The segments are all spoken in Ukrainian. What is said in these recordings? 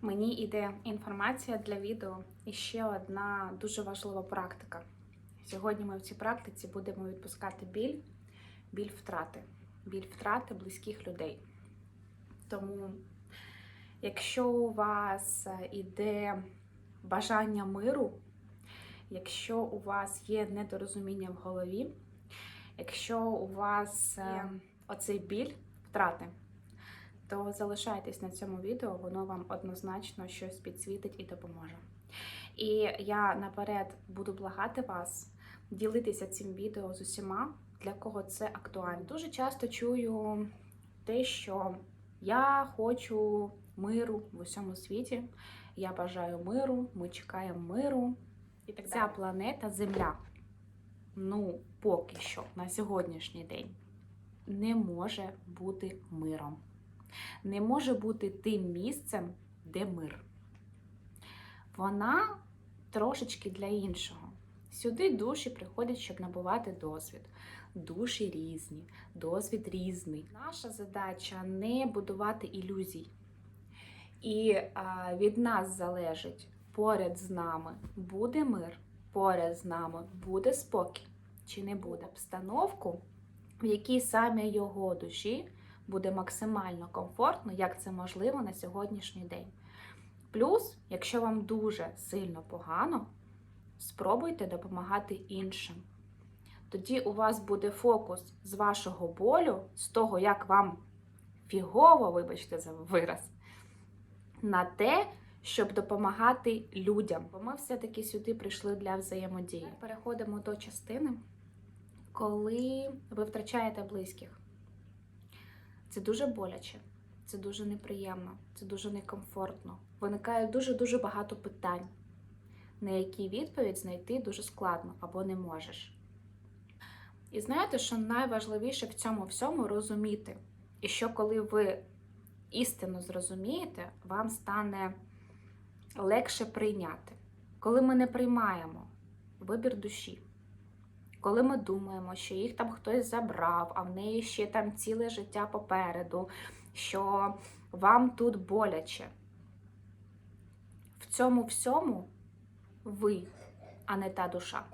Мені йде інформація для відео і ще одна дуже важлива практика. Сьогодні ми в цій практиці будемо відпускати біль, біль втрати, біль втрати близьких людей. Тому, якщо у вас іде бажання миру, якщо у вас є недорозуміння в голові, якщо у вас є оцей біль втрати, то залишайтесь на цьому відео, воно вам однозначно щось підсвітить і допоможе. І я наперед буду благати вас ділитися цим відео з усіма, для кого це актуально. Дуже часто чую те, що я хочу миру в усьому світі, я бажаю миру, ми чекаємо миру. І так Ця планета Земля, ну поки що на сьогоднішній день, не може бути миром не може бути тим місцем, де мир. Вона трошечки для іншого. Сюди душі приходять, щоб набувати досвід. Душі різні, досвід різний. Наша задача не будувати ілюзій. І а, від нас залежить, поряд з нами буде мир, поряд з нами буде спокій чи не буде обстановку, в якій саме його душі буде максимально комфортно, як це можливо на сьогоднішній день. Плюс, якщо вам дуже сильно погано, спробуйте допомагати іншим. Тоді у вас буде фокус з вашого болю, з того, як вам фігово, вибачте за вираз, на те, щоб допомагати людям. Бо ми все-таки сюди прийшли для взаємодії. Переходимо до частини, коли ви втрачаєте близьких. Це дуже боляче, це дуже неприємно, це дуже некомфортно. Виникає дуже-дуже багато питань, на які відповідь знайти дуже складно або не можеш. І знаєте, що найважливіше в цьому всьому розуміти, і що коли ви істину зрозумієте, вам стане легше прийняти. Коли ми не приймаємо вибір душі, коли ми думаємо, що їх там хтось забрав, а в неї ще там ціле життя попереду, що вам тут боляче. В цьому всьому ви, а не та душа.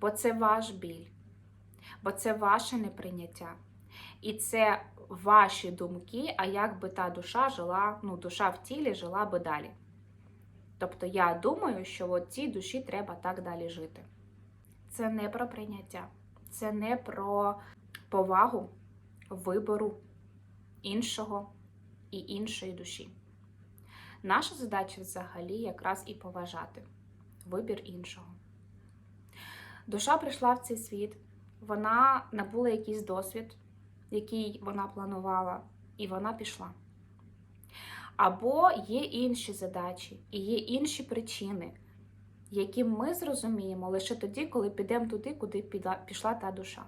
Бо це ваш біль, бо це ваше неприйняття. І це ваші думки, а як би та душа жила, ну, душа в тілі жила би далі. Тобто я думаю, що от цій душі треба так далі жити. Це не про прийняття, це не про повагу вибору іншого і іншої душі. Наша задача взагалі якраз і поважати вибір іншого. Душа прийшла в цей світ, вона набула якийсь досвід, який вона планувала, і вона пішла. Або є інші задачі, і є інші причини, які ми зрозуміємо лише тоді, коли підемо туди, куди пішла та душа.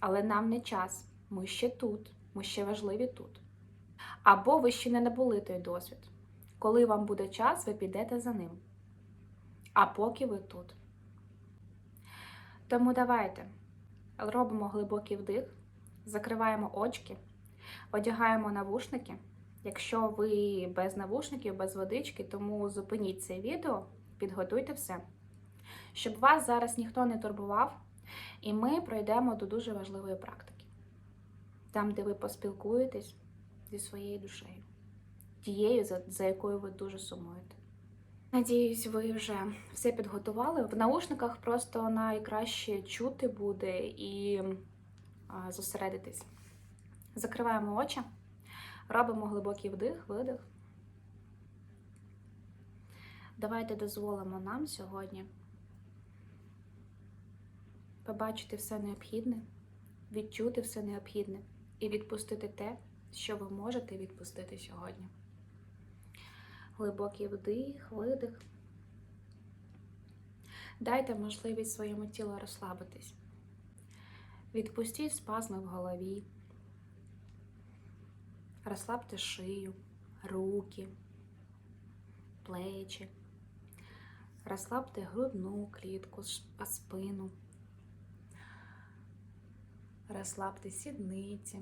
Але нам не час, ми ще тут, ми ще важливі тут. Або ви ще не набули той досвід. Коли вам буде час, ви підете за ним. А поки ви тут. Тому давайте робимо глибокий вдих, закриваємо очки, одягаємо навушники. Якщо ви без навушників, без водички, тому зупиніть це відео підготуйте все, щоб вас зараз ніхто не турбував, і ми пройдемо до дуже важливої практики, там, де ви поспілкуєтесь зі своєю душею, тією, за, за якою ви дуже сумуєте. Надіюсь, ви вже все підготували. В наушниках просто найкраще чути буде і зосередитись. Закриваємо очі, робимо глибокий вдих, видих. Давайте дозволимо нам сьогодні побачити все необхідне, відчути все необхідне і відпустити те, що ви можете відпустити сьогодні. Глибокий вдих, видих. Дайте можливість своєму тілу розслабитись. Відпустіть спазми в голові, розслабте шию, руки, плечі. Розслабте грудну клітку, спину, розслабте сідниці,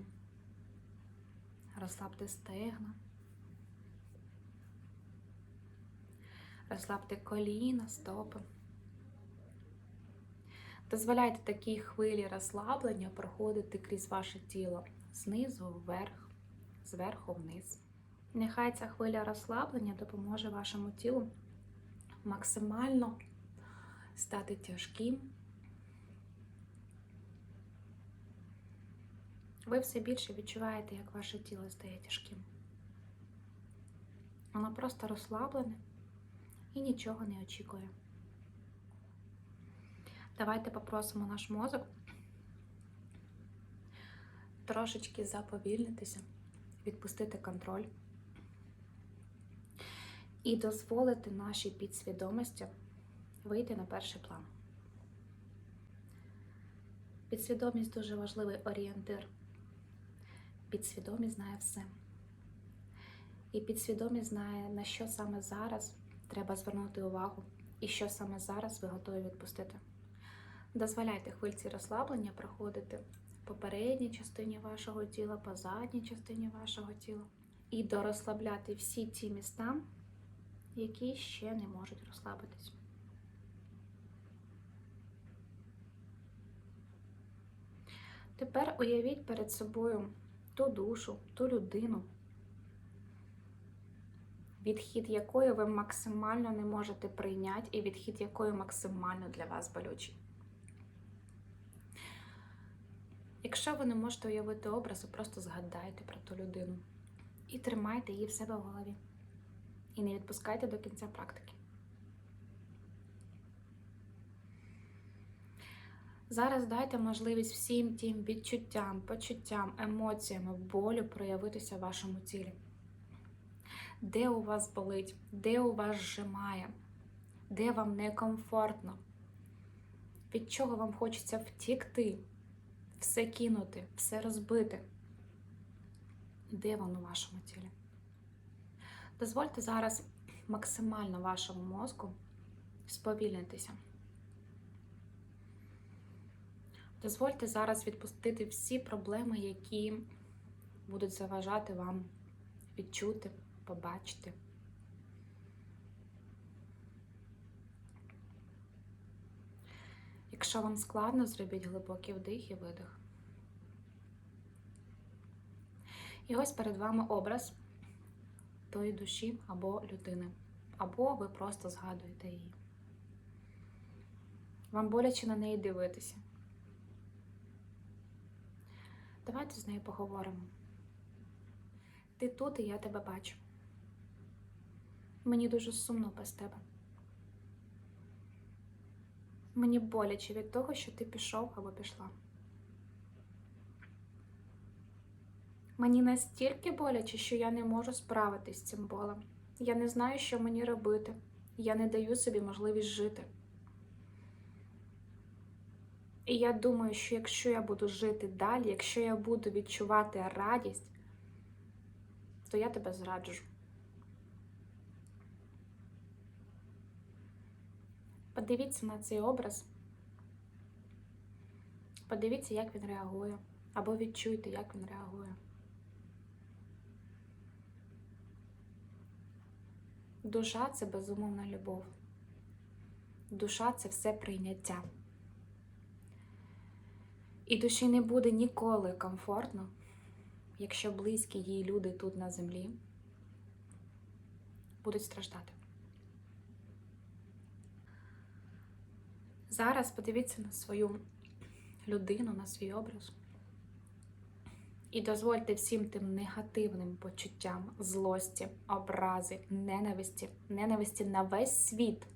розслабте стегна, розслабте коліна, стопи. Дозволяйте такій хвилі розслаблення проходити крізь ваше тіло знизу вверх, зверху вниз. Нехай ця хвиля розслаблення допоможе вашому тілу максимально стати тяжким. Ви все більше відчуваєте, як ваше тіло стає тяжким. Воно просто розслаблене і нічого не очікує. Давайте попросимо наш мозок трошечки заповільнитися, відпустити контроль і дозволити нашій підсвідомості вийти на перший план. Підсвідомість дуже важливий орієнтир. Підсвідомість знає все. І підсвідомість знає, на що саме зараз треба звернути увагу, і що саме зараз ви готові відпустити. Дозволяйте хвильці розслаблення проходити по передній частині вашого тіла, по задній частині вашого тіла. І дорозслабляти всі ті міста, які ще не можуть розслабитись. Тепер уявіть перед собою ту душу, ту людину, відхід якої ви максимально не можете прийняти, і відхід якої максимально для вас болючий. Якщо ви не можете уявити образ, просто згадайте про ту людину і тримайте її в себе в голові. І не відпускайте до кінця практики. Зараз дайте можливість всім тим відчуттям, почуттям, емоціями, болю проявитися в вашому тілі. Де у вас болить, де у вас зжимає, де вам некомфортно, від чого вам хочеться втікти, все кинути, все розбити. Де воно у вашому тілі? Дозвольте зараз максимально вашому мозку сповільнитися. Дозвольте зараз відпустити всі проблеми, які будуть заважати вам відчути, побачити. Якщо вам складно, зробіть глибокий вдих і видих. І ось перед вами образ тої душі або людини, або ви просто згадуєте її. Вам боляче на неї дивитися. Давайте з нею поговоримо. Ти тут і я тебе бачу. Мені дуже сумно без тебе. Мені боляче від того, що ти пішов або пішла. Мені настільки боляче, що я не можу справитись з цим болем. Я не знаю, що мені робити. Я не даю собі можливість жити. І я думаю, що якщо я буду жити далі, якщо я буду відчувати радість, то я тебе зраджу. Подивіться на цей образ. Подивіться, як він реагує. Або відчуйте, як він реагує. Душа це безумовна любов. Душа це все прийняття. І душі не буде ніколи комфортно, якщо близькі їй люди тут на землі будуть страждати. Зараз подивіться на свою людину, на свій образ. І дозвольте всім тим негативним почуттям, злості, образи, ненависті, ненависті на весь світ.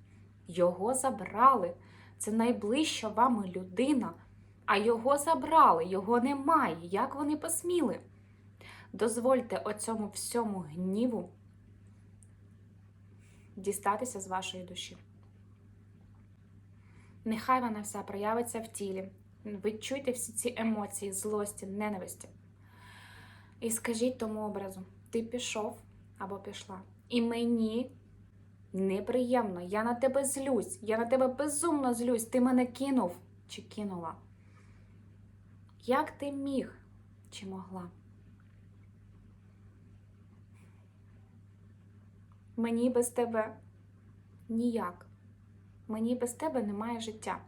Його забрали. Це найближча вам людина, а його забрали, його немає. Як вони посміли? Дозвольте оцьому всьому гніву дістатися з вашої душі. Нехай вона вся проявиться в тілі. Відчуйте всі ці емоції, злості, ненависті. І скажіть тому образу: ти пішов або пішла. І мені неприємно, я на тебе злюсь, я на тебе безумно злюсь, ти мене кинув чи кинула. Як ти міг чи могла? Мені без тебе ніяк. Мені без тебе немає життя.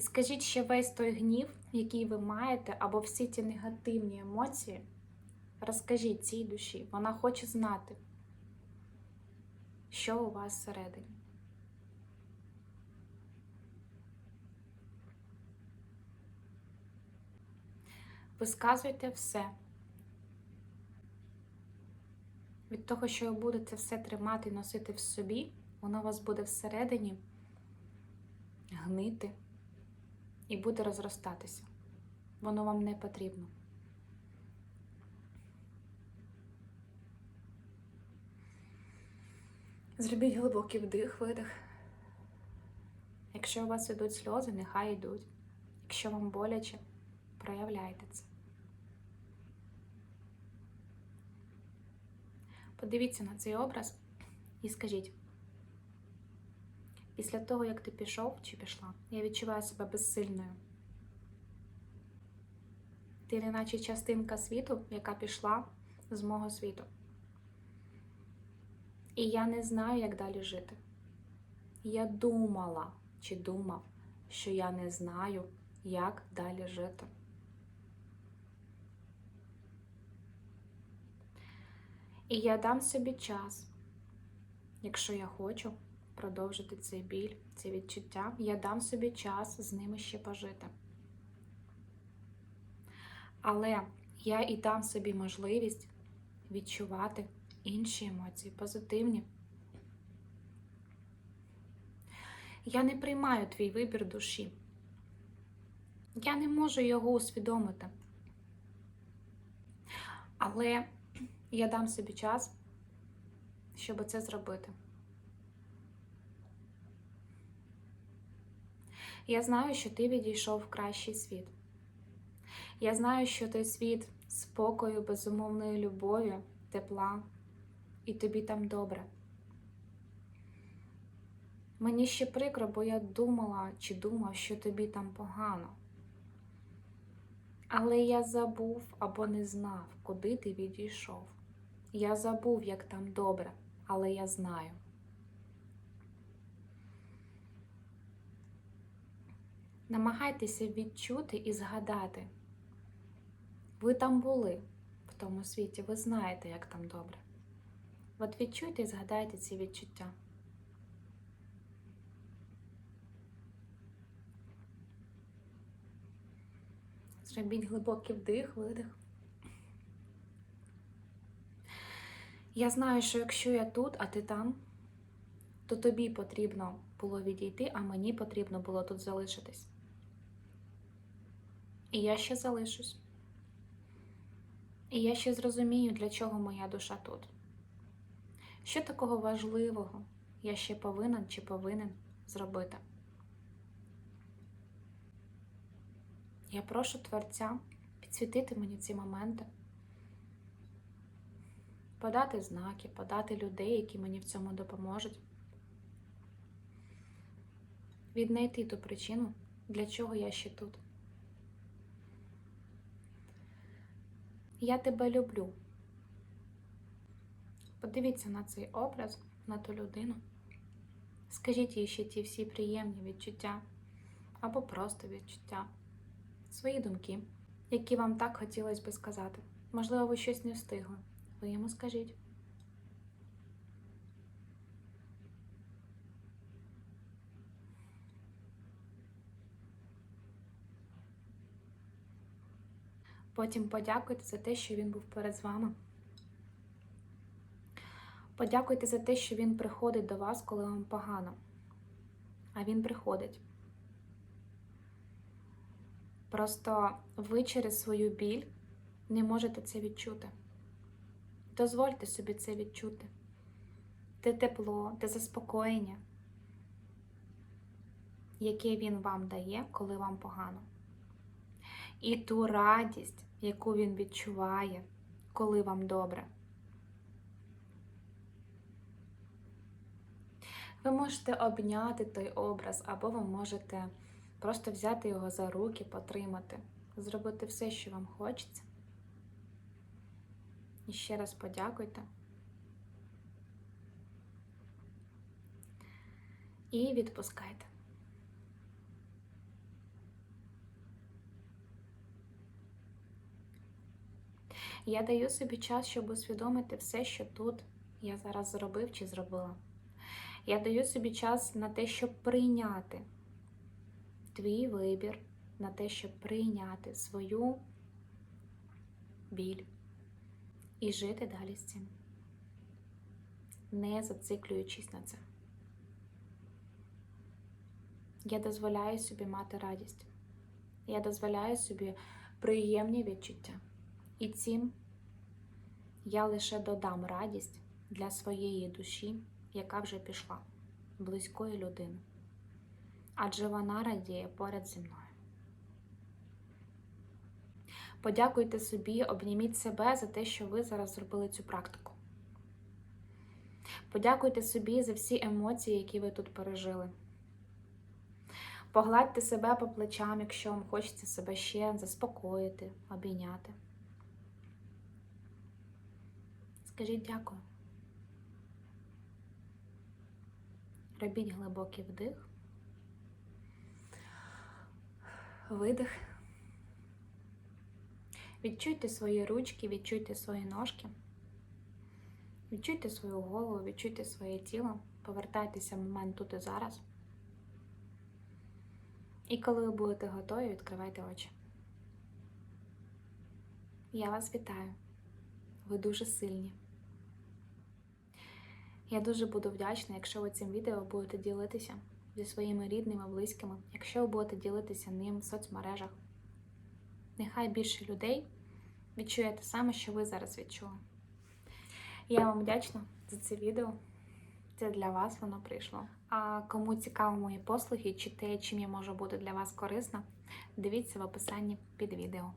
І скажіть ще весь той гнів, який ви маєте, або всі ті негативні емоції, розкажіть цій душі. Вона хоче знати, що у вас всередині. Висказуйте все. Від того, що ви будете все тримати і носити в собі, воно у вас буде всередині гнити і буде розростатися. Воно вам не потрібно. Зробіть глибокий вдих, видих. Якщо у вас йдуть сльози, нехай йдуть. Якщо вам боляче, проявляйте це. Подивіться на цей образ і скажіть, після того, як ти пішов чи пішла, я відчуваю себе безсильною. Ти неначе частинка світу, яка пішла з мого світу. І я не знаю, як далі жити. Я думала чи думав, що я не знаю, як далі жити. І я дам собі час, якщо я хочу продовжити цей біль, ці відчуття, я дам собі час з ними ще пожити. Але я і дам собі можливість відчувати інші емоції, позитивні. Я не приймаю твій вибір душі. Я не можу його усвідомити. Але я дам собі час, щоб це зробити. Я знаю, що ти відійшов в кращий світ. Я знаю, що той світ спокою, безумовної любові, тепла, і тобі там добре. Мені ще прикро, бо я думала чи думав, що тобі там погано. Але я забув або не знав, куди ти відійшов. Я забув, як там добре, але я знаю. Намагайтеся відчути і згадати. Ви там були в тому світі, ви знаєте, як там добре. От відчуйте і згадайте ці відчуття. Зробіть глибокий вдих, видих. Я знаю, що якщо я тут, а ти там, то тобі потрібно було відійти, а мені потрібно було тут залишитись. І я ще залишусь. І я ще зрозумію, для чого моя душа тут. Що такого важливого я ще повинен чи повинен зробити? Я прошу Творця підсвітити мені ці моменти, подати знаки, подати людей, які мені в цьому допоможуть, віднайти ту причину, для чого я ще тут. Я тебе люблю. Подивіться на цей образ, на ту людину. Скажіть їй ще ті всі приємні відчуття або просто відчуття, свої думки, які вам так хотілося би сказати. Можливо, ви щось не встигли. Ви йому скажіть. Потім подякуйте за те, що він був перед вами. Подякуйте за те, що він приходить до вас, коли вам погано. А він приходить. Просто ви через свою біль не можете це відчути. Дозвольте собі це відчути. Те тепло, те заспокоєння, яке він вам дає, коли вам погано і ту радість, яку він відчуває, коли вам добре. Ви можете обняти той образ, або ви можете просто взяти його за руки, потримати, зробити все, що вам хочеться. І ще раз подякуйте. І відпускайте. Я даю собі час, щоб усвідомити все, що тут я зараз зробив чи зробила. Я даю собі час на те, щоб прийняти твій вибір, на те, щоб прийняти свою біль і жити далі з цим, не зациклюючись на це. Я дозволяю собі мати радість. Я дозволяю собі приємні відчуття. І цим я лише додам радість для своєї душі, яка вже пішла, близької людини. Адже вона радіє поряд зі мною. Подякуйте собі, обніміть себе за те, що ви зараз зробили цю практику. Подякуйте собі за всі емоції, які ви тут пережили. Погладьте себе по плечам, якщо вам хочеться себе ще заспокоїти, обійняти. Скажіть дякую. Робіть глибокий вдих, видих. Відчуйте свої ручки, відчуйте свої ножки, відчуйте свою голову, відчуйте своє тіло, повертайтеся в момент тут і зараз. І коли ви будете готові, відкривайте очі. Я вас вітаю. Ви дуже сильні. Я дуже буду вдячна, якщо ви цим відео будете ділитися зі своїми рідними, близькими, якщо ви будете ділитися ним в соцмережах. Нехай більше людей відчує те саме, що ви зараз відчули. Я вам вдячна за це відео. Це для вас воно прийшло. А кому цікаво мої послуги чи те, чим я можу бути для вас корисна, дивіться в описанні під відео.